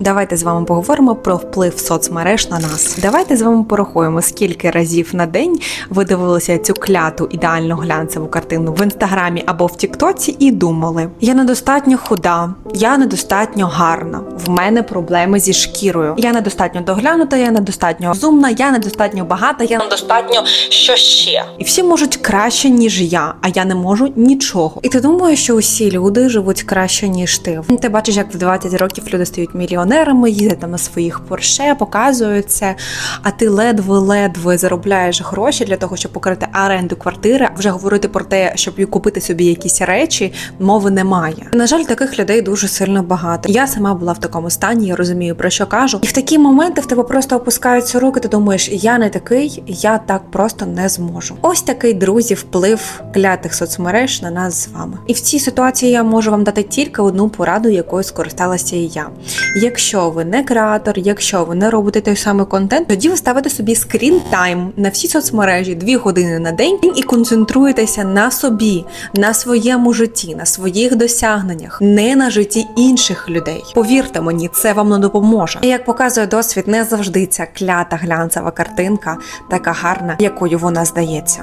Давайте з вами поговоримо про вплив соцмереж на нас. Давайте з вами порахуємо, скільки разів на день ви дивилися цю кляту ідеально глянцеву картину в інстаграмі або в Тіктоці і думали: я недостатньо худа, я недостатньо гарна, в мене проблеми зі шкірою. Я недостатньо доглянута, я недостатньо розумна, я недостатньо багата, я недостатньо що ще. І всі можуть краще, ніж я, а я не можу нічого. І ти думаєш, що усі люди живуть краще, ніж ти. Ти бачиш, як в 20 років люди стають мільйонерами, їздять на своїх порше, показують а ти ледве-ледве заробляєш гроші для того, щоб покрити оренду квартири. Вже говорити про те, щоб купити собі якісь речі, мови немає. На жаль, таких людей дуже сильно багато. Я сама була в такому стані, я розумію про що кажу. І в такі моменти в тебе просто опускаються руки. Ти думаєш, я не такий, я так просто не зможу. Ось такий друзі вплив клятих соцмереж на нас з вами. І в цій ситуації я можу вам дати тільки одну пораду, якою скористалася і я. Якщо ви не креатор, якщо ви не робите той самий контент, тоді ви ставите собі скрін тайм на всі соцмережі 2 години на день і концентруєтеся на собі, на своєму житті, на своїх досягненнях, не на житті інших людей. Повірте мені, це вам не допоможе. І як показує досвід, не завжди ця клята глянцева картинка така гарна, якою вона здається.